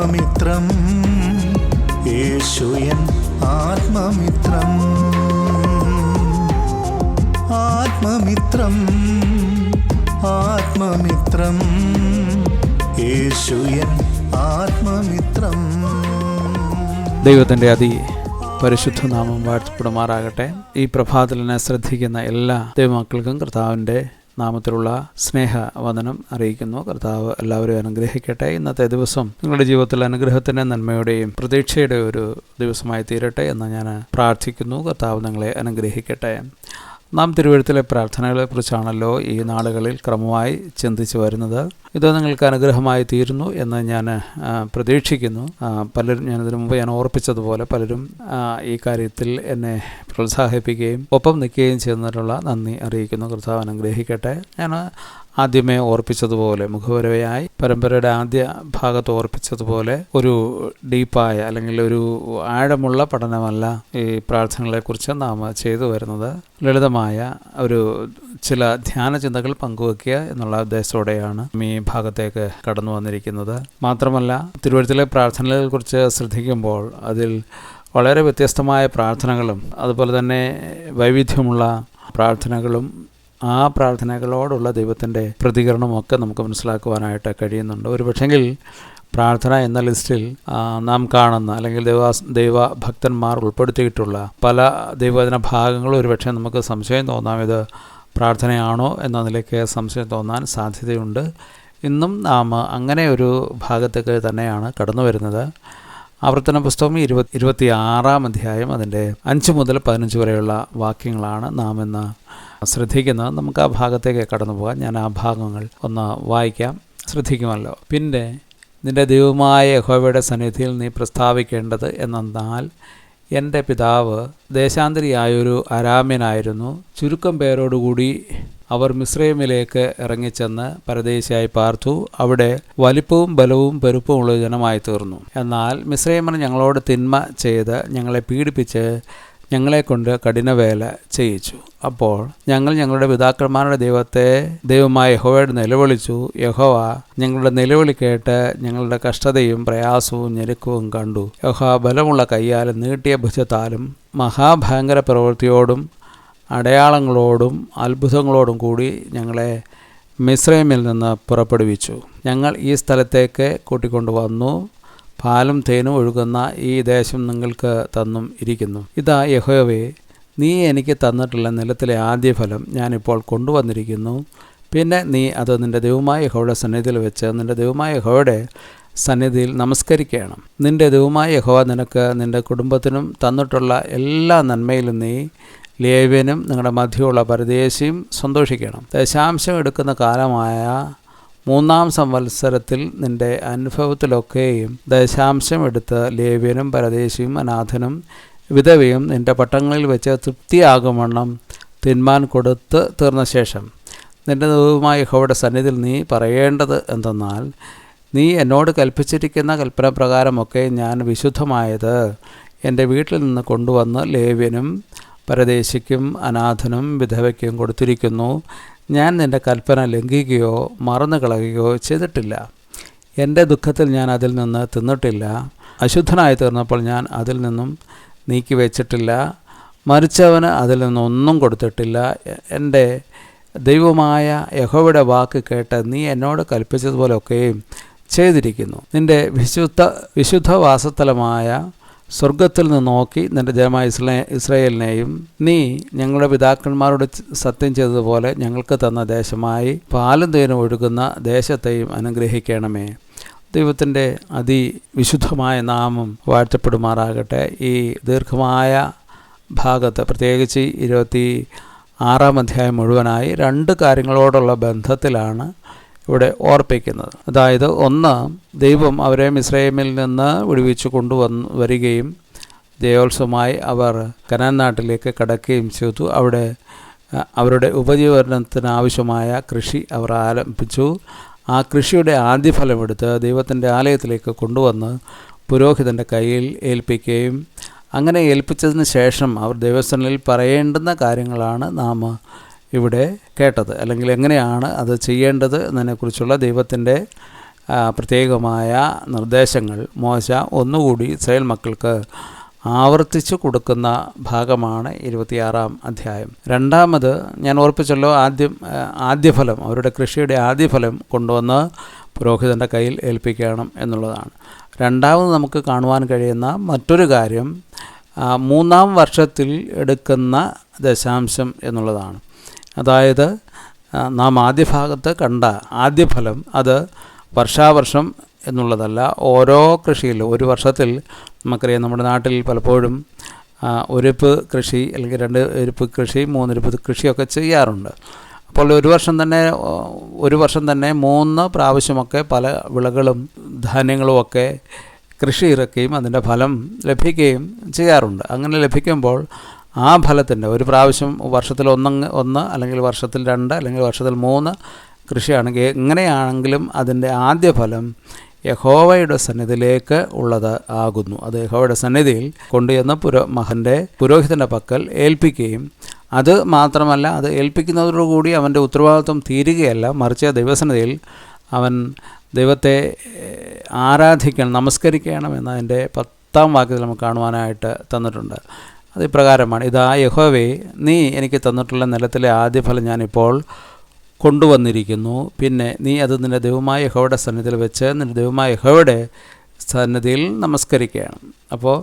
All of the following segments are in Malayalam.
ആത്മമിത്രം. യേശുയൻ ആത്മമിത്രം. ആത്മമിത്രം. ആത്മമിത്രം. യേശുയൻ ആത്മമിത്രം. ദൈവത്തിന്റെ അതി പരിശുദ്ധ നാമം വാഴ്ത്തപ്പെടുമാറാകട്ടെ. ഈ പ്രഭാതലിനെ ശ്രദ്ധിക്കുന്ന എല്ലാ ദൈവമക്കൾക്കും കർത്താവിന്റെ നാമത്തിലുള്ള സ്നേഹവദനം അറിയിക്കുന്നു. കർത്താവ് എല്ലാവരെയും അനുഗ്രഹിക്കട്ടെ. ഇന്നത്തെ ദിവസം നിങ്ങളുടെ ജീവിതത്തിൽ അനുഗ്രഹത്തിന്റെ നന്മയുടെയും പ്രതീക്ഷയുടെ ഒരു ദിവസമായി തീരട്ടെ എന്ന് ഞാൻ പ്രാർത്ഥിക്കുന്നു. കർത്താവ് നിങ്ങളെ അനുഗ്രഹിക്കട്ടെ. നാം തിരുവഴുത്തിലെ പ്രാർത്ഥനകളെക്കുറിച്ചാണല്ലോ ഈ നാളുകളിൽ ക്രമമായി ചിന്തിച്ചു വരുന്നത്. ഇത് നിങ്ങൾക്ക് അനുഗ്രഹമായി തീരുന്നു എന്ന് ഞാൻ പ്രതീക്ഷിക്കുന്നു. പലരും ഞാനിതിനു മുമ്പ് ഞാൻ ഓർപ്പിച്ചതുപോലെ പലരും ഈ കാര്യത്തിൽ എന്നെ പ്രോത്സാഹിപ്പിക്കുകയും ഒപ്പം നിൽക്കുകയും ചെയ്യുന്നതിനുള്ള നന്ദി അറിയിക്കുന്നു. കർത്താവ് അനുഗ്രഹിക്കട്ടെ. ഞാൻ ആദ്യമേ ഓർപ്പിച്ചതുപോലെ മുഖവരവയായി പരമ്പരയുടെ ആദ്യ ഭാഗത്ത് ഓർപ്പിച്ചതുപോലെ ഒരു ഡീപ്പായ അല്ലെങ്കിൽ ഒരു ആഴമുള്ള പഠനമല്ല ഈ പ്രാർത്ഥനകളെക്കുറിച്ച് നാം ചെയ്തു വരുന്നത്. ലളിതമായ ഒരു ചില ധ്യാന ചിന്തകൾ പങ്കുവെക്കുക എന്നുള്ള ഉദ്ദേശത്തോടെയാണ് ഈ ഭാഗത്തേക്ക് കടന്നു വന്നിരിക്കുന്നത്. മാത്രമല്ല തിരുവഴുത്തിലെ പ്രാർത്ഥനകളെക്കുറിച്ച് ശ്രദ്ധിക്കുമ്പോൾ അതിൽ വളരെ വ്യത്യസ്തമായ പ്രാർത്ഥനകളും അതുപോലെ തന്നെ വൈവിധ്യമുള്ള പ്രാർത്ഥനകളും ആ പ്രാർത്ഥനകളോടുള്ള ദൈവത്തിന്റെ പ്രതികരണമൊക്കെ നമുക്ക് മനസ്സിലാക്കുവാനായിട്ട് കഴിയുന്നുണ്ട്. ഒരു പക്ഷെങ്കിൽ പ്രാർത്ഥന എന്ന ലിസ്റ്റിൽ നാം കാണുന്ന അല്ലെങ്കിൽ ദൈവ ദൈവഭക്തന്മാർ ഉൾപ്പെടുത്തിയിട്ടുള്ള പല ദൈവവചന ഭാഗങ്ങളും ഒരുപക്ഷെ നമുക്ക് സംശയം തോന്നാം. ഇത് പ്രാർത്ഥനയാണോ എന്ന നിലയ്ക്ക് സംശയം തോന്നാൻ സാധ്യതയുണ്ട്. ഇന്നും നാം അങ്ങനെ ഒരു ഭാഗത്തേക്ക് തന്നെയാണ് കടന്നു വരുന്നത്. ആവർത്തന പുസ്തകം ഇരുപത്തി ഇരുപത്തി ആറാം അധ്യായം അതിന്റെ അഞ്ച് മുതൽ പതിനഞ്ച് വരെയുള്ള വാക്യങ്ങളാണ് നാം ഇന്ന് ശ്രദ്ധിക്കുന്നത് നമുക്ക് ആ ഭാഗത്തേക്ക് കടന്നു പോകാം. ഞാൻ ആ ഭാഗങ്ങൾ ഒന്ന് വായിക്കാം. ശ്രദ്ധിക്കുമല്ലോ. പിന്നെ നിന്റെ ദൈവമായ യഹോവയുടെ സന്നിധിയിൽ നീ പ്രസ്താവിക്കേണ്ടത് എന്നാൽ എന്റെ പിതാവ് ദേശാന്തരിയായൊരു അരാമ്യനായിരുന്നു. ചുരുക്കം പേരോടുകൂടി അവർ മിശ്രൈമിലേക്ക് ഇറങ്ങിച്ചെന്ന് പരദേശിയായി പാർത്തു. അവിടെ വലിപ്പവും ബലവും പെരുപ്പമുള്ള ജനമായി തീർന്നു എന്നാൽ മിശ്രൈമൻ ഞങ്ങളോട് തിന്മ ചെയ്ത് ഞങ്ങളെ പീഡിപ്പിച്ച് ഞങ്ങളെക്കൊണ്ട് കഠിനവേല ചെയ്യിച്ചു. അപ്പോൾ ഞങ്ങൾ ഞങ്ങളുടെ പിതാക്കന്മാരുടെ ദൈവത്തെ ദൈവമായ യഹോവയോട് നിലവിളിച്ചു. യഹോവ ഞങ്ങളുടെ നിലവിളി കേട്ട് ഞങ്ങളുടെ കഷ്ടതയും പ്രയാസവും ഞെരുക്കവും കണ്ടു. യഹോവ ബലമുള്ള കയ്യാലും നീട്ടിയ ഭുജത്താലും മഹാഭയങ്കര പ്രവൃത്തിയോടും അടയാളങ്ങളോടും അത്ഭുതങ്ങളോടും കൂടി ഞങ്ങളെ മിസ്രൈമിൽ നിന്ന് പുറപ്പെടുവിച്ചു. ഞങ്ങൾ ഈ സ്ഥലത്തേക്ക് കൂട്ടിക്കൊണ്ടുവന്നു. പാലും തേനും ഒഴുകുന്ന ഈ ദേശം നിങ്ങൾക്ക് തന്നും ഇരിക്കുന്നു. ഇതാ യഹോവേ നീ എനിക്ക് തന്നിട്ടുള്ള നിലത്തിലെ ആദ്യ ഫലം ഞാനിപ്പോൾ കൊണ്ടുവന്നിരിക്കുന്നു. പിന്നെ നീ അത് നിന്റെ ദൈവമായ യഹോയുടെ സന്നിധിയിൽ വെച്ച് നിന്റെ ദൈവമായ യഹോയുടെ സന്നിധിയിൽ നമസ്കരിക്കണം. നിന്റെ ദൈവമായ യഹോവ നിനക്ക് നിന്റെ കുടുംബത്തിനും തന്നിട്ടുള്ള എല്ലാ നന്മയിലും നീ ലേവ്യനും നിങ്ങളുടെ മധ്യമുള്ള പരദേശിയും സന്തോഷിക്കണം. ദശാംശം എടുക്കുന്ന കാലമായ മൂന്നാം സംവത്സരത്തിൽ നിന്റെ അനുഭവത്തിലൊക്കെയും ദശാംശം എടുത്ത് ലേവ്യനും പരദേശിയും അനാഥനും വിധവയും നിന്റെ പട്ടങ്ങളിൽ വെച്ച് തൃപ്തിയാകുമണ്ണം തിന്മാൻ കൊടുത്ത് തീർന്ന ശേഷം. നിന്റെ ദൈവമായ യഹോവയുടെ സന്നിധിയിൽ നീ പറയേണ്ടത് എന്തെന്നാൽ നീ എന്നോട് കൽപ്പിച്ചിരിക്കുന്ന കൽപ്പന പ്രകാരമൊക്കെ ഞാൻ വിശുദ്ധമായത് എന്റെ വീട്ടിൽ നിന്ന് കൊണ്ടുവന്ന് ലേവ്യനും പരദേശിക്കും അനാഥനും വിധവയ്ക്കും കൊടുത്തിരിക്കുന്നു. ഞാൻ നിന്റെ കൽപ്പന ലംഘിക്കുകയോ മറന്നു കളയുകയോ ചെയ്തിട്ടില്ല. എന്റെ ദുഃഖത്തിൽ ഞാൻ അതിൽ നിന്ന് തിന്നിട്ടില്ല. അശുദ്ധനായി തീർന്നപ്പോൾ ഞാൻ അതിൽ നിന്നും നീക്കി വെച്ചിട്ടില്ല. മരിച്ചവന് അതിൽ നിന്നൊന്നും കൊടുത്തിട്ടില്ല. എന്റെ ദൈവമായ യഹോയുടെ വാക്ക് കേട്ട് നീ എന്നോട് കൽപ്പിച്ചതുപോലെയൊക്കെയും ചെയ്തിരിക്കുന്നു. നിന്റെ വിശുദ്ധ വിശുദ്ധ വാസസ്ഥലമായ സ്വർഗത്തിൽ നിന്ന് നോക്കി നിന്റെ ജനമായ ഇസ്രേ ഇസ്രയേലിനെയും നീ ഞങ്ങളുടെ പിതാക്കന്മാരോട് സത്യം ചെയ്തതുപോലെ ഞങ്ങൾക്ക് തന്ന ദേശമായി പാലും തേനും ഒഴുകുന്ന ദേശത്തെയും അനുഗ്രഹിക്കണമേ. ദൈവത്തിന്റെ അതിവിശുദ്ധമായ നാമം വാഴ്ത്തപ്പെടുമാറാകട്ടെ. ഈ ദീർഘമായ ഭാഗത്ത് പ്രത്യേകിച്ച് ഇരുപത്തി ആറാം അധ്യായം മുഴുവനായി രണ്ട് കാര്യങ്ങളോടുള്ള ബന്ധത്തിലാണ് ഇവിടെ ഓർപ്പിക്കുന്നത്. അതായത് ഒന്ന് ദൈവം അവരെ മിസ്രൈമിൽ നിന്ന് വിടുവിച്ചു കൊണ്ടുവന്ന് വരികയും ജയോത്സവമായി അവർ കനാൻ നാട്ടിലേക്ക് കടക്കുകയും ചെയ്തു. അവിടെ അവരുടെ ഉപജീവനത്തിനാവശ്യമായ കൃഷി അവർ ആരംഭിച്ചു. ആ കൃഷിയുടെ ആദ്യഫലമെടുത്ത് ദൈവത്തിന്റെ ആലയത്തിലേക്ക് കൊണ്ടുവന്ന് പുരോഹിതന്റെ കയ്യിൽ ഏൽപ്പിക്കുകയും അങ്ങനെ ഏൽപ്പിച്ചതിന് ശേഷം അവർ ദൈവസ്ഥനിൽ പറയേണ്ടുന്ന കാര്യങ്ങളാണ് നാം ഇവിടെ കേട്ടത്. അല്ലെങ്കിൽ എങ്ങനെയാണ് അത് ചെയ്യേണ്ടത് എന്നതിനെക്കുറിച്ചുള്ള ദൈവത്തിന്റെ പ്രത്യേകമായ നിർദ്ദേശങ്ങൾ മോശ ഒന്നുകൂടി ഇസ്രായേൽ മക്കൾക്ക് ആവർത്തിച്ചു കൊടുക്കുന്ന ഭാഗമാണ് ഇരുപത്തിയാറാം അധ്യായം. രണ്ടാമത് ഞാൻ ഓർപ്പിച്ചല്ലോ ആദ്യം ആദ്യഫലം അവരുടെ കൃഷിയുടെ ആദ്യഫലം കൊണ്ടുവന്ന് പുരോഹിതന്റെ കയ്യിൽ ഏൽപ്പിക്കണം എന്നുള്ളതാണ്. രണ്ടാമത് നമുക്ക് കാണുവാൻ കഴിയുന്ന മറ്റൊരു കാര്യം മൂന്നാം വർഷത്തിൽ എടുക്കുന്ന ദശാംശം എന്നുള്ളതാണ്. അതായത് നാം ആദ്യ ഭാഗത്ത് കണ്ട ആദ്യ ഫലം അത് വർഷാവർഷം എന്നുള്ളതല്ല ഓരോ കൃഷിയിലും ഒരു വർഷത്തിൽ നമുക്കറിയാം നമ്മുടെ നാട്ടിൽ പലപ്പോഴും ഒരുപ്പ് കൃഷി അല്ലെങ്കിൽ രണ്ട് ഒരുപ്പ് കൃഷി മൂന്നൊരുപ്പ് കൃഷിയൊക്കെ ചെയ്യാറുണ്ട്. അപ്പോൾ ഒരു വർഷം തന്നെ ഒരു വർഷം തന്നെ മൂന്ന് പ്രാവശ്യമൊക്കെ പല വിളകളും ധാന്യങ്ങളുമൊക്കെ കൃഷി ഇറക്കുകയും അതിന്റെ ഫലം ലഭിക്കുകയും ചെയ്യാറുണ്ട്. അങ്ങനെ ലഭിക്കുമ്പോൾ ആ ഫലത്തിന്റെ ഒരു പ്രാവശ്യം വർഷത്തിൽ ഒന്നങ്ങ് ഒന്ന് അല്ലെങ്കിൽ വർഷത്തിൽ രണ്ട് അല്ലെങ്കിൽ വർഷത്തിൽ മൂന്ന് കൃഷിയാണെങ്കിൽ എങ്ങനെയാണെങ്കിലും അതിന്റെ ആദ്യ ഫലം യഹോവയുടെ സന്നിധിയിലേക്ക് ഉള്ളത് ആകുന്നു. അത് യഹോവയുടെ സന്നിധിയിൽ കൊണ്ടുചെന്ന് പുരോ മഹന്റെ പുരോഹിതന്റെ പക്കൽ ഏൽപ്പിക്കുകയും അത് മാത്രമല്ല അത് ഏൽപ്പിക്കുന്നതോടുകൂടി അവന്റെ ഉത്തരവാദിത്വം തീരുകയല്ല. മറിച്ച് ദൈവസന്നിധിയിൽ അവൻ ദൈവത്തെ ആരാധിക്കണം നമസ്കരിക്കണം എന്നതിന്റെ പത്താം വാക്യത്തിൽ നമുക്ക് കാണുവാനായിട്ട് തന്നിട്ടുണ്ട്. അത് ഇപ്രകാരമാണ് ഇതാ യഹോവേ നീ എനിക്ക് തന്നിട്ടുള്ള നിലത്തിലെ ആദ്യ ഫലം ഞാനിപ്പോൾ കൊണ്ടുവന്നിരിക്കുന്നു. പിന്നെ നീ അത് നിന്റെ ദൈവമായ യഹോയുടെ സന്നിധിയിൽ വെച്ച് നിന്റെ ദൈവമായ യഹോയുടെ സന്നിധിയിൽ നമസ്കരിക്കുകയാണ്. അപ്പോൾ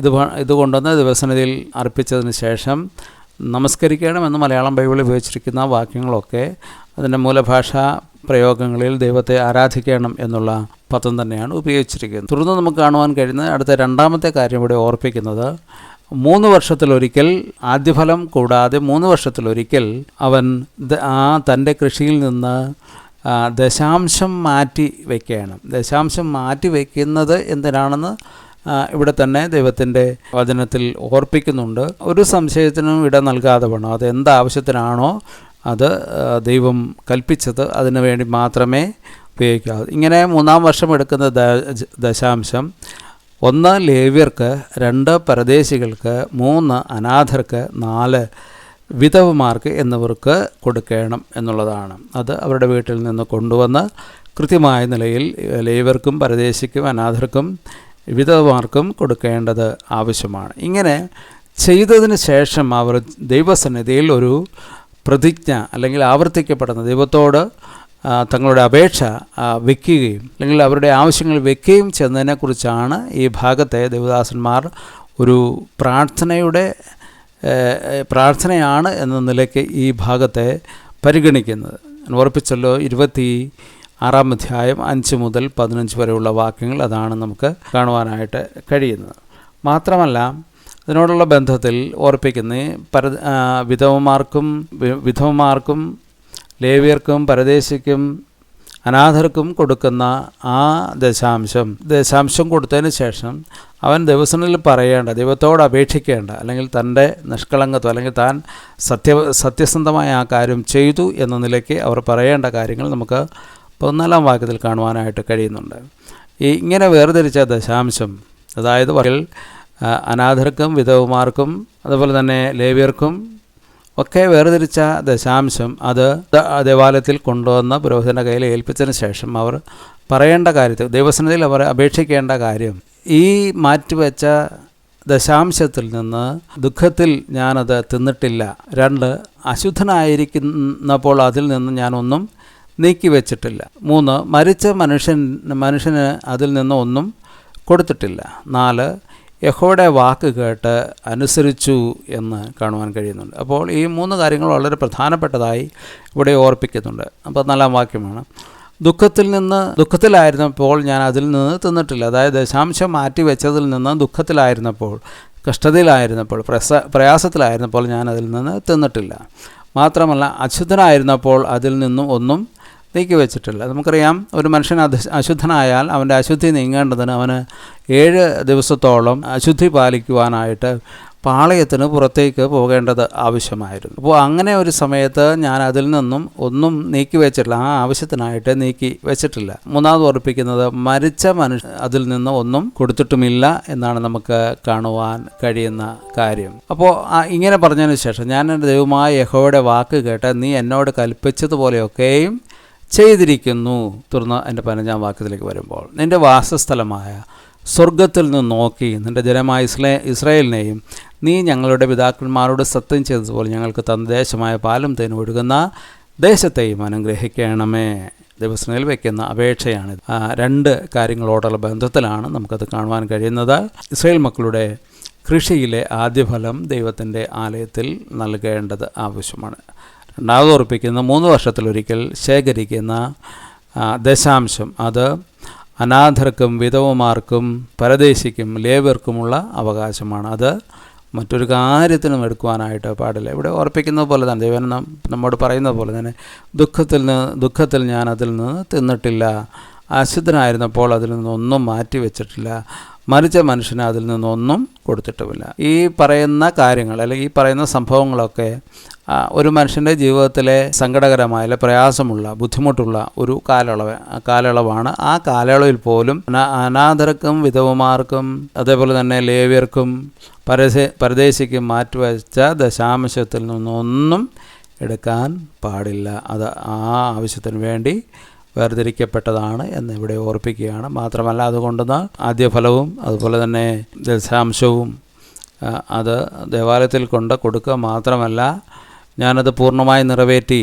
ഇത് ഇത് കൊണ്ടുവന്ന് ദിവസനിധിയിൽ അർപ്പിച്ചതിന് ശേഷം നമസ്കരിക്കണമെന്ന് മലയാളം ബൈബിളിൽ ഉപയോഗിച്ചിരിക്കുന്ന വാക്യങ്ങളൊക്കെ അതിന്റെ മൂലഭാഷ പ്രയോഗങ്ങളിൽ ദൈവത്തെ ആരാധിക്കണം എന്നുള്ള പദം തന്നെയാണ് ഉപയോഗിച്ചിരിക്കുന്നത്. തുടർന്ന് നമുക്ക് കാണുവാൻ കഴിയുന്നത് അടുത്ത രണ്ടാമത്തെ കാര്യം ഇവിടെ ഓർപ്പിക്കുന്നത് മൂന്ന് വർഷത്തിലൊരിക്കൽ ആദ്യഫലം കൂടാതെ മൂന്ന് വർഷത്തിലൊരിക്കൽ അവൻ ആ തന്റെ കൃഷിയിൽ നിന്ന് ദശാംശം മാറ്റി വയ്ക്കുകയാണ്. ദശാംശം മാറ്റി വയ്ക്കുന്നത് എന്തിനാണെന്ന് ഇവിടെ തന്നെ ദൈവത്തിന്റെ വചനത്തിൽ ഓർപ്പിക്കുന്നുണ്ട്. ഒരു സംശയത്തിനും ഇട നൽകാതെ വേണം. അത് എന്താവശ്യത്തിനാണോ അത് ദൈവം കൽപ്പിച്ചത് അതിനു വേണ്ടി മാത്രമേ ഉപയോഗിക്കാവൂ. ഇങ്ങനെ മൂന്നാം വർഷം എടുക്കുന്ന ദശാംശം ഒന്ന് ലേവ്യർക്ക് രണ്ട് പരദേശികൾക്ക് മൂന്ന് അനാഥർക്ക് നാല് വിധവമാർക്ക് എന്നിവർക്ക് കൊടുക്കണം എന്നുള്ളതാണ്. അത് അവരുടെ വീട്ടിൽ നിന്ന് കൊണ്ടുവന്ന് കൃത്യമായ നിലയിൽ ലേവ്യർക്കും പരദേശിക്കും അനാഥർക്കും വിധവമാർക്കും കൊടുക്കേണ്ടത് ആവശ്യമാണ്. ഇങ്ങനെ ചെയ്തതിന് ശേഷം അവർ ദൈവസന്നിധിയിൽ ഒരു പ്രതിജ്ഞ അല്ലെങ്കിൽ ആവർത്തിക്കപ്പെടുന്ന ദൈവത്തോട് തങ്ങളുടെ അപേക്ഷ വെക്കുകയും അല്ലെങ്കിൽ അവരുടെ ആവശ്യങ്ങൾ വെക്കുകയും ചെയ്യുന്നതിനെക്കുറിച്ചാണ് ഈ ഭാഗത്തെ ദേവദാസന്മാർ ഒരു പ്രാർത്ഥനയുടെ പ്രാർത്ഥനയാണ് എന്ന നിലയ്ക്ക് ഈ ഭാഗത്തെ പരിഗണിക്കുന്നത്. ഉറപ്പിച്ചല്ലോ ഇരുപത്തി ആറാം അധ്യായം അഞ്ച് മുതൽ പതിനഞ്ച് വരെയുള്ള വാക്യങ്ങൾ അതാണ് നമുക്ക് കാണുവാനായിട്ട് കഴിയുന്നത്. മാത്രമല്ല അതിനോടുള്ള ബന്ധത്തിൽ ഓർപ്പിക്കുന്ന പര വിധവമാർക്കും വിധവമാർക്കും ലേവ്യർക്കും പരദേശിക്കും അനാഥർക്കും കൊടുക്കുന്ന ആ ദശാംശം ദശാംശം കൊടുത്തതിന് ശേഷം അവൻ ദിവസങ്ങളിൽ പറയേണ്ട ദൈവത്തോട് അപേക്ഷിക്കേണ്ട അല്ലെങ്കിൽ തന്റെ നിഷ്കളങ്കത്വം അല്ലെങ്കിൽ താൻ സത്യ സത്യസന്ധമായ ആ കാര്യം ചെയ്തു എന്ന നിലയ്ക്ക് അവർ പറയേണ്ട കാര്യങ്ങൾ നമുക്ക് പതിനാലാം വാക്യത്തിൽ കാണുവാനായിട്ട് കഴിയുന്നുണ്ട്. ഈ ഇങ്ങനെ വേർതിരിച്ച ദശാംശം അതായത് വകൽ അനാഥർക്കും വിധവമാർക്കും അതുപോലെ തന്നെ ലേവ്യർക്കും ഒക്കെ വേർതിരിച്ച ദശാംശം അത് ദേവാലയത്തിൽ കൊണ്ടുവന്ന പുരോഹിതന്റെ കയ്യിൽ ഏൽപ്പിച്ചതിന് ശേഷം അവർ പറയേണ്ട കാര്യത്തിൽ ദൈവസന്നിധിയിൽ അവർ അപേക്ഷിക്കേണ്ട കാര്യം ഈ മാറ്റിവെച്ച ദശാംശത്തിൽ നിന്ന് ദുഃഖത്തിൽ ഞാനത് തിന്നിട്ടില്ല. രണ്ട് അശുദ്ധനായിരിക്കുന്നപ്പോൾ അതിൽ നിന്ന് ഞാനൊന്നും നീക്കി വെച്ചിട്ടില്ല മൂന്ന് മരിച്ച മനുഷ്യൻ മനുഷ്യന് അതിൽ നിന്ന് ഒന്നും കൊടുത്തിട്ടില്ല. നാല് യഹോയുടെ വാക്ക് കേട്ട് അനുസരിച്ചു എന്ന് കാണുവാൻ കഴിയുന്നുണ്ട്. അപ്പോൾ ഈ മൂന്ന് കാര്യങ്ങൾ വളരെ പ്രധാനപ്പെട്ടതായി ഇവിടെ ഓർപ്പിക്കുന്നുണ്ട്. അപ്പോൾ നാലാം വാക്യമാണ്. ദുഃഖത്തിൽ നിന്ന് ദുഃഖത്തിലായിരുന്നപ്പോൾ ഞാൻ അതിൽ നിന്ന് തിന്നിട്ടില്ല. അതായത് ദശാംശം മാറ്റി വെച്ചതിൽ നിന്ന് ദുഃഖത്തിലായിരുന്നപ്പോൾ കഷ്ടതയിലായിരുന്നപ്പോൾ പ്രസ പ്രയാസത്തിലായിരുന്നപ്പോൾ ഞാൻ അതിൽ നിന്ന് തിന്നിട്ടില്ല. മാത്രമല്ല അശുദ്ധനായിരുന്നപ്പോൾ അതിൽ നിന്നും ഒന്നും നീക്കി വെച്ചിട്ടില്ല. നമുക്കറിയാം ഒരു മനുഷ്യൻ അശുദ്ധനായാൽ അവന്റെ അശുദ്ധി നീങ്ങേണ്ടതിന് അവന് ഏഴ് ദിവസത്തോളം അശുദ്ധി പാലിക്കുവാനായിട്ട് പാളയത്തിന് പുറത്തേക്ക് പോകേണ്ടത് ആവശ്യമായിരുന്നു. അപ്പോൾ അങ്ങനെ ഒരു സമയത്ത് ഞാൻ അതിൽ നിന്നും ഒന്നും നീക്കി വെച്ചിട്ടില്ല. ആ ആവശ്യത്തിനായിട്ട് നീക്കി വെച്ചിട്ടില്ല. മൂന്നാമത് ഓർപ്പിക്കുന്നത് മരിച്ച മനുഷ്യ അതിൽ നിന്ന് ഒന്നും കൊടുത്തിട്ടുമില്ല എന്നാണ് നമുക്ക് കാണുവാൻ കഴിയുന്ന കാര്യം. അപ്പോൾ ഇങ്ങനെ പറഞ്ഞതിന് ശേഷം ഞാൻ എന്റെ ദൈവമായ യഹോയുടെ വാക്ക് കേട്ട് നീ എന്നോട് കൽപ്പിച്ചതുപോലെയൊക്കെയും ചെയ്തിരിക്കുന്നു. തുടർന്ന് എന്റെ പതിനഞ്ചാം വാക്യത്തിലേക്ക് വരുമ്പോൾ നിന്റെ വാസസ്ഥലമായ സ്വർഗത്തിൽ നിന്ന് നോക്കി നിന്റെ ജനമായ ഇസ്ലേ ഇസ്രായേലിനെയും നീ ഞങ്ങളുടെ പിതാക്കന്മാരോട് സത്യം ചെയ്തതുപോലെ ഞങ്ങൾക്ക് തന്ന ദേശമായ പാലും തേനും ഒഴുകുന്ന ദേശത്തെയും അനുഗ്രഹിക്കണമേ. ദിവസങ്ങളിൽ വയ്ക്കുന്ന അപേക്ഷയാണ് രണ്ട് കാര്യങ്ങളോടുള്ള ബന്ധത്തിലാണ് നമുക്കത് കാണുവാൻ കഴിയുന്നത്. ഇസ്രായേൽ മക്കളുടെ കൃഷിയിലെ ആദ്യഫലം ദൈവത്തിന്റെ ആലയത്തിൽ നൽകേണ്ടത് ആവശ്യമാണ്. രണ്ടാമത് ഉറപ്പിക്കുന്ന മൂന്ന് വർഷത്തിലൊരിക്കൽ ശേഖരിക്കുന്ന ദശാംശം. അത് അനാഥർക്കും വിധവമാർക്കും പരദേശിക്കും ലേവർക്കുമുള്ള അവകാശമാണ്. അത് മറ്റൊരു കാര്യത്തിനും എടുക്കുവാനായിട്ട് പാടില്ല. ഇവിടെ ഉറപ്പിക്കുന്നത് പോലെ തന്നെ ദൈവം നമ്മോട് പറയുന്നത് പോലെ തന്നെ ദുഃഖത്തിൽ നിന്ന് ദുഃഖത്തിൽ ഞാൻ അതിൽ നിന്ന് തിന്നിട്ടില്ല. അശുദ്ധനായിരുന്നപ്പോൾ അതിൽ നിന്നൊന്നും മാറ്റി വെച്ചിട്ടില്ല മരിച്ച മനുഷ്യന് അതിൽ നിന്നൊന്നും കൊടുത്തിട്ടുമില്ല. ഈ പറയുന്ന കാര്യങ്ങൾ അല്ലെങ്കിൽ ഈ പറയുന്ന സംഭവങ്ങളൊക്കെ ഒരു മനുഷ്യന്റെ ജീവിതത്തിലെ സങ്കടകരമായ അല്ലെ പ്രയാസമുള്ള ബുദ്ധിമുട്ടുള്ള ഒരു കാലയളവ് കാലയളവാണ്. ആ കാലയളവിൽ പോലും അനാ- അനാഥർക്കും വിധവമാർക്കും അതേപോലെ തന്നെ ലേവ്യർക്കും പരദേ പരദേശിക്കും മാറ്റിവെച്ച ദശാംശത്തിൽ നിന്നൊന്നും എടുക്കാൻ പാടില്ല. അത് ആ ആവശ്യത്തിന് വേണ്ടി വേർതിരിക്കപ്പെട്ടതാണ് എന്ന് ഇവിടെ ഓർപ്പിക്കുകയാണ്. മാത്രമല്ല അതുകൊണ്ടുന്ന ആദ്യ ഫലവും അതുപോലെ തന്നെ ദശാംശവും അത് ദേവാലയത്തിൽ കൊണ്ട് കൊടുക്കുക മാത്രമല്ല ഞാനത് പൂർണമായി നിറവേറ്റി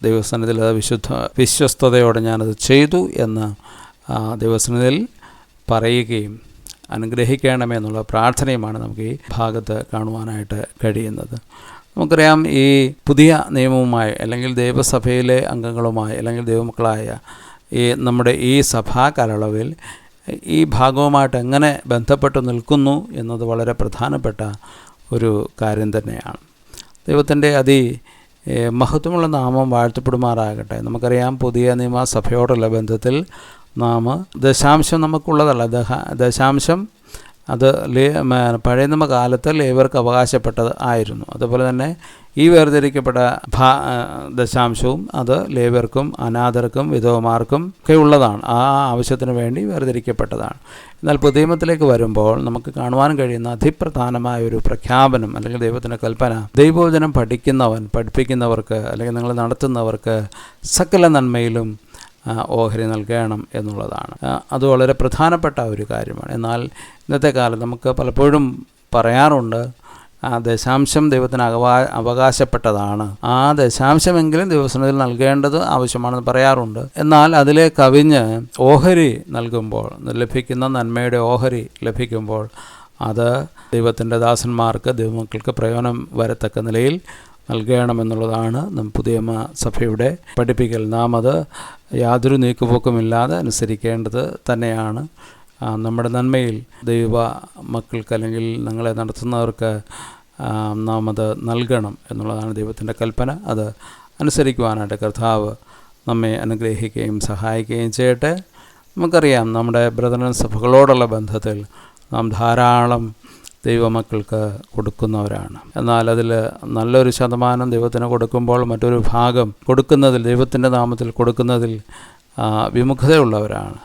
ദൈവസന്നിധിയിൽ അത് വിശുദ്ധ വിശ്വസ്തയോടെ ഞാനത് ചെയ്തു എന്ന് ആ, പറയുകയും അനുഗ്രഹിക്കണമേ എന്നുള്ള പ്രാർത്ഥനയുമാണ് നമുക്ക് ഈ ഭാഗത്ത് കാണുവാനായിട്ട് കഴിയുന്നത്. നമുക്കറിയാം ഈ പുതിയ നിയമവുമായി അല്ലെങ്കിൽ ദൈവസഭയിലെ അംഗങ്ങളുമായി അല്ലെങ്കിൽ ദൈവമക്കളായ ഈ നമ്മുടെ ഈ സഭാ കാലയളവിൽ ഈ ഭാഗവുമായിട്ട് എങ്ങനെ ബന്ധപ്പെട്ട് നിൽക്കുന്നു എന്നത് വളരെ പ്രധാനപ്പെട്ട ഒരു കാര്യം തന്നെയാണ്. ദൈവത്തിന്റെ അതി മഹത്വമുള്ള നാമം വാഴ്ത്തപ്പെടുമാറാകട്ടെ. നമുക്കറിയാം പുതിയ നിയമസഭയോടുള്ള ബന്ധത്തിൽ നാം ദശാംശം നമുക്കുള്ളതല്ല. ദശാംശം അത് ലേ പഴയ നിയമ കാലത്ത് ലേബർക്ക് അവകാശപ്പെട്ടത് ആയിരുന്നു. അതുപോലെ തന്നെ ഈ വേർതിരിക്കപ്പെട്ട ഭാ ദശാംശവും അത് ലേബർക്കും അനാഥർക്കും വിധവമാർക്കും ഒക്കെ ഉള്ളതാണ്. ആ ആവശ്യത്തിന് വേണ്ടി വേർതിരിക്കപ്പെട്ടതാണ്. എന്നാൽ പുതിയമത്തിലേക്ക് വരുമ്പോൾ നമുക്ക് കാണുവാൻ കഴിയുന്ന അതിപ്രധാനമായ ഒരു പ്രഖ്യാപനം അല്ലെങ്കിൽ ദൈവത്തിന്റെ കൽപ്പന ദൈവോചനം പഠിക്കുന്നവൻ പഠിപ്പിക്കുന്നവർക്ക് അല്ലെങ്കിൽ നിങ്ങൾ നടത്തുന്നവർക്ക് സകല നന്മയിലും ഓഹരി നൽകണം എന്നുള്ളതാണ്. അത് വളരെ പ്രധാനപ്പെട്ട ഒരു കാര്യമാണ്. എന്നാൽ ഇന്നത്തെ കാലത്ത് നമുക്ക് പലപ്പോഴും പറയാറുണ്ട് ആ ദശാംശം ദൈവത്തിന് അകവാ അവകാശപ്പെട്ടതാണ്. ആ ദശാംശമെങ്കിലും ദിവസത്തിൽ നൽകേണ്ടത് ആവശ്യമാണെന്ന് പറയാറുണ്ട്. എന്നാൽ അതിലെ കവിഞ്ഞ് ഓഹരി നൽകുമ്പോൾ ലഭിക്കുന്ന നന്മയുടെ ഓഹരി ലഭിക്കുമ്പോൾ അത് ദൈവത്തിന്റെ ദാസന്മാർക്ക് ദൈവമക്കൾക്ക് പ്രയോജനം വരത്തക്ക നിലയിൽ നൽകണമെന്നുള്ളതാണ് പുതിയ സഭയുടെ പഠിപ്പിക്കൽ. നാം അത് യാതൊരു നീക്കുപോക്കുമില്ലാതെ അനുസരിക്കേണ്ടത് തന്നെയാണ്. നമ്മുടെ നന്മയിൽ ദൈവ മക്കൾക്ക് അല്ലെങ്കിൽ ഞങ്ങളെ നടത്തുന്നവർക്ക് നാം അത് നൽകണം എന്നുള്ളതാണ് ദൈവത്തിന്റെ കൽപ്പന. അത് അനുസരിക്കുവാനായിട്ട് കർത്താവ് നമ്മെ അനുഗ്രഹിക്കുകയും സഹായിക്കുകയും ചെയ്യട്ടെ. നമുക്കറിയാം നമ്മുടെ ബ്രദറൻ സഭകളോടുള്ള ബന്ധത്തിൽ നാം ധാരാളം ദൈവമക്കൾക്ക് കൊടുക്കുന്നവരാണ്. എന്നാൽ അതിൽ നല്ലൊരു ശതമാനം ദൈവത്തിന് കൊടുക്കുമ്പോൾ മറ്റൊരു ഭാഗം കൊടുക്കുന്നതിൽ ദൈവത്തിന്റെ നാമത്തിൽ കൊടുക്കുന്നതിൽ വിമുഖതയുള്ളവരാണ്.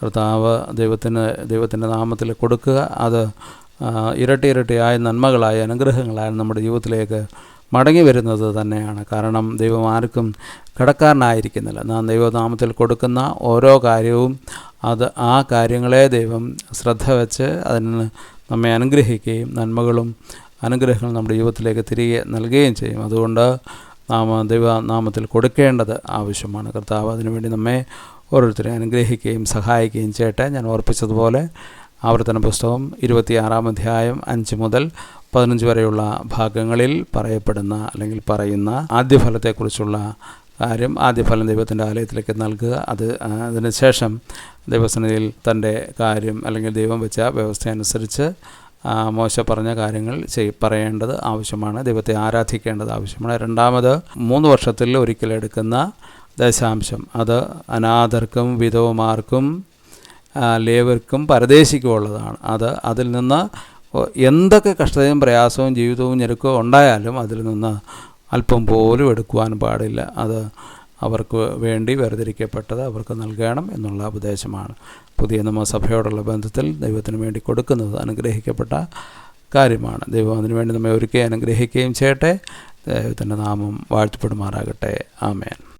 കർത്താവ് ദൈവത്തിന് ദൈവത്തിന്റെ നാമത്തിൽ കൊടുക്കുക അത് ഇരട്ടി ഇരട്ടിയായ നന്മകളായ അനുഗ്രഹങ്ങളായ നമ്മുടെ ജീവിതത്തിലേക്ക് മടങ്ങി വരുന്നത് തന്നെയാണ്. കാരണം ദൈവം ആർക്കും കടക്കാരനായിരിക്കുന്നില്ല. നാം ദൈവനാമത്തിൽ കൊടുക്കുന്ന ഓരോ കാര്യവും അത് ആ കാര്യങ്ങളെ ദൈവം ശ്രദ്ധ വെച്ച് അതിന് നമ്മെ അനുഗ്രഹിക്കുകയും നന്മകളും അനുഗ്രഹങ്ങളും നമ്മുടെ ജീവിതത്തിലേക്ക് തിരികെ നൽകുകയും ചെയ്യും. അതുകൊണ്ട് നാം ദൈവനാമത്തിൽ കൊടുക്കേണ്ടത് ആവശ്യമാണ്. കർത്താവ് അതിനുവേണ്ടി നമ്മെ ഓരോരുത്തരെ അനുഗ്രഹിക്കുകയും സഹായിക്കുകയും ചെയ്യട്ടെ. ഞാൻ ഓർപ്പിച്ചതുപോലെ ആവർത്തന പുസ്തകം ഇരുപത്തിയാറാം അധ്യായം അഞ്ച് മുതൽ പതിനഞ്ച് വരെയുള്ള ഭാഗങ്ങളിൽ പറയപ്പെടുന്ന അല്ലെങ്കിൽ പറയുന്ന ആദ്യഫലത്തെക്കുറിച്ചുള്ള കാര്യം ആദ്യഫലം ദൈവത്തിന്റെ ആലയത്തിലേക്ക് നൽകുക. അത് അതിനുശേഷം ദൈവസന്നിധിയിൽ തന്റെ കാര്യം അല്ലെങ്കിൽ ദൈവം വെച്ച വ്യവസ്ഥ അനുസരിച്ച് ആ, മോശ പറഞ്ഞ കാര്യങ്ങൾ ചെയ് പറയേണ്ടത് ആവശ്യമാണ്. ദൈവത്തെ ആരാധിക്കേണ്ടത് ആവശ്യമാണ്. രണ്ടാമത് മൂന്ന് വർഷത്തിൽ ഒരിക്കലെടുക്കുന്ന ദശാംശം. അത് അനാഥർക്കും വിധവമാർക്കും ലേവർക്കും പരദേശിക്കും ഉള്ളതാണ്. അത് അതിൽ നിന്ന് എന്തൊക്കെ കഷ്ടതയും പ്രയാസവും ജീവിതവും ഞെരുക്കവും ഉണ്ടായാലും അതിൽ നിന്ന് അല്പം പോലും എടുക്കുവാൻ പാടില്ല. അത് അവർക്ക് വേണ്ടി വേർതിരിക്കപ്പെട്ടത് അവർക്ക് നൽകണം എന്നുള്ള ഉപദേശമാണ്. പുതിയ നിയമസഭയോടുള്ള ബന്ധത്തിൽ ദൈവത്തിന് വേണ്ടി കൊടുക്കുന്നത് അനുഗ്രഹിക്കപ്പെട്ട കാര്യമാണ്. ദൈവം അതിനുവേണ്ടി നമ്മെ ഒരുക്കുകയും അനുഗ്രഹിക്കുകയും ചെയ്യട്ടെ. ദൈവത്തിന്റെ നാമം വാഴ്ത്തപ്പെടുമാറാകട്ടെ. ആമേൻ.